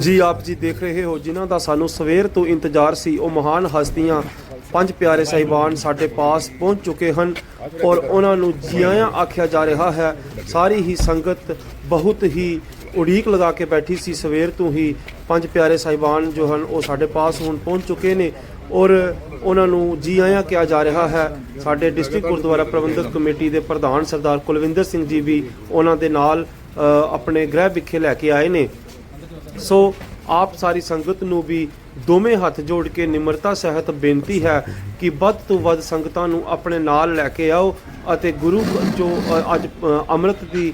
ਜੀ, ਆਪ ਜੀ ਦੇਖ ਰਹੇ ਹੋ, ਜਿਨ੍ਹਾਂ ਦਾ ਸਾਨੂੰ ਸਵੇਰ ਤੋਂ ਇੰਤਜ਼ਾਰ ਸੀ, ਉਹ ਮਹਾਨ ਹਸਤੀਆਂ, ਪੰਜ ਪਿਆਰੇ ਸਾਹਿਬਾਨ ਸਾਡੇ ਪਾਸ ਪਹੁੰਚ ਚੁੱਕੇ ਹਨ ਔਰ ਉਹਨਾਂ ਨੂੰ ਜਿਆਇਆਂ ਆਖਿਆ ਜਾ ਰਿਹਾ ਹੈ। ਸਾਰੀ ਹੀ ਸੰਗਤ ਬਹੁਤ ਹੀ ਉਡੀਕ ਲਗਾ ਕੇ ਬੈਠੀ ਸੀ, ਸਵੇਰ ਤੋਂ ਹੀ ਪੰਜ ਪਿਆਰੇ ਸਾਹਿਬਾਨ ਜੋ ਹਨ, ਉਹ ਸਾਡੇ ਪਾਸ ਹੁਣ ਪਹੁੰਚ ਚੁੱਕੇ ਨੇ ਔਰ ਉਹਨਾਂ ਨੂੰ ਜੀ ਆਇਆਂ ਕਿਹਾ ਜਾ ਰਿਹਾ ਹੈ। ਸਾਡੇ ਡਿਸਟ੍ਰਿਕਟ ਗੁਰਦੁਆਰਾ ਪ੍ਰਬੰਧਕ ਕਮੇਟੀ ਦੇ ਪ੍ਰਧਾਨ ਸਰਦਾਰ ਕੁਲਵਿੰਦਰ ਸਿੰਘ ਜੀ ਵੀ ਉਹਨਾਂ ਦੇ ਨਾਲ ਆਪਣੇ ਗ੍ਰਹਿ ਵਿਖੇ ਲੈ ਕੇ ਆਏ ਨੇ। ਸੋ ਆਪ ਸਾਰੀ ਸੰਗਤ ਨੂੰ ਵੀ ਦੋਵੇਂ ਹੱਥ ਜੋੜ ਕੇ ਨਿਮਰਤਾ ਸਹਿਤ ਬੇਨਤੀ ਹੈ ਕਿ ਵੱਧ ਤੋਂ ਵੱਧ ਸੰਗਤਾਂ ਨੂੰ ਆਪਣੇ ਨਾਲ ਲੈ ਕੇ ਆਓ ਅਤੇ ਗੁਰੂ ਜੋ ਅੱਜ ਅੰਮ੍ਰਿਤ ਦੀ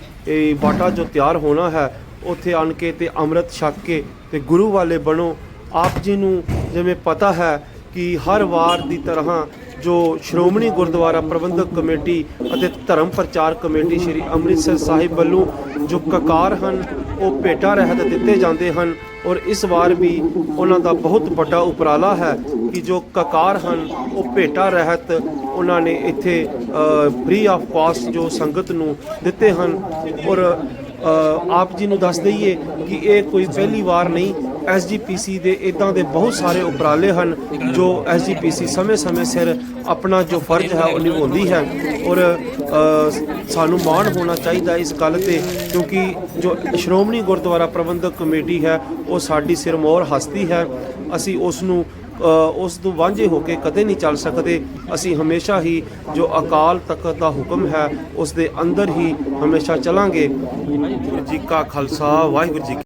ਬਾਟਾ ਜੋ ਤਿਆਰ ਹੋਣਾ ਹੈ, ਉੱਥੇ ਆਣ ਕੇ ਤੇ ਅੰਮ੍ਰਿਤ ਛਕ ਕੇ ਤੇ ਗੁਰੂ ਵਾਲੇ ਬਣੋ। ਆਪ ਜੀ ਨੂੰ ਜਿਵੇਂ ਪਤਾ ਹੈ ਕਿ ਹਰ ਵਾਰ ਦੀ ਤਰ੍ਹਾਂ ਜੋ ਸ਼੍ਰੋਮਣੀ ਗੁਰਦੁਆਰਾ ਪ੍ਰਬੰਧਕ ਕਮੇਟੀ ਅਤੇ ਧਰਮ ਪ੍ਰਚਾਰ ਕਮੇਟੀ ਸ੍ਰੀ ਅੰਮ੍ਰਿਤਸਰ ਸਾਹਿਬ ਵੱਲੋਂ ਜੋ ਕਕਾਰ ਹਨ, ਉਹ ਭੇਟਾ ਰਹਿਤ ਦਿੱਤੇ ਜਾਂਦੇ ਹਨ ਔਰ ਇਸ ਵਾਰ ਵੀ ਉਹਨਾਂ ਦਾ ਬਹੁਤ ਵੱਡਾ ਉਪਰਾਲਾ ਹੈ ਕਿ ਜੋ ਕਕਾਰ ਹਨ, ਉਹ ਭੇਟਾ ਰਹਿਤ ਉਹਨਾਂ ਨੇ ਇੱਥੇ ਫ੍ਰੀ ਆਫ ਕਾਸਟ ਜੋ ਸੰਗਤ ਨੂੰ ਦਿੱਤੇ ਹਨ ਔਰ ਆਪ ਜੀ ਨੂੰ ਦੱਸ ਦਈਏ ਕਿ ਇਹ ਕੋਈ ਪਹਿਲੀ ਵਾਰ ਨਹੀਂ ਐਸਜੀਪੀਸੀ ਦੇ ਇਦਾਂ ਦੇ ਬਹੁਤ ਸਾਰੇ ਉਪਰਾਲੇ ਹਨ ਜੋ ਐਸਜੀਪੀਸੀ ਸਮੇਂ-ਸਮੇਂ ਸਿਰ ਆਪਣਾ ਜੋ ਫਰਜ਼ ਹੈ ਉਹ ਨਿਭਾਉਂਦੀ ਹੈ ਔਰ ਸਾਨੂੰ ਮਾਣ ਹੋਣਾ ਚਾਹੀਦਾ ਇਸ ਗੱਲ ਤੇ ਕਿਉਂਕਿ ਜੋ ਸ਼੍ਰੋਮਣੀ ਗੁਰਦੁਆਰਾ ਪ੍ਰਬੰਧਕ ਕਮੇਟੀ ਹੈ ਉਹ ਸਾਡੀ ਸਿਰਮੌਰ ਹਸਤੀ ਹੈ। ਅਸੀਂ ਉਸ ਨੂੰ ਉਸ ਤੋਂ ਵਾਂਝੇ ਹੋ ਕੇ ਕਦੇ ਨਹੀਂ ਚੱਲ ਸਕਦੇ। ਅਸੀਂ ਹਮੇਸ਼ਾ ਹੀ ਜੋ ਅਕਾਲ ਤਖਤ ਦਾ ਹੁਕਮ ਹੈ ਉਸ ਦੇ ਅੰਦਰ ਹੀ ਹਮੇਸ਼ਾ ਚੱਲਾਂਗੇ। ਜੀ ਕਾ ਖਾਲਸਾ, ਵਾਹਿਗੁਰੂ ਜੀ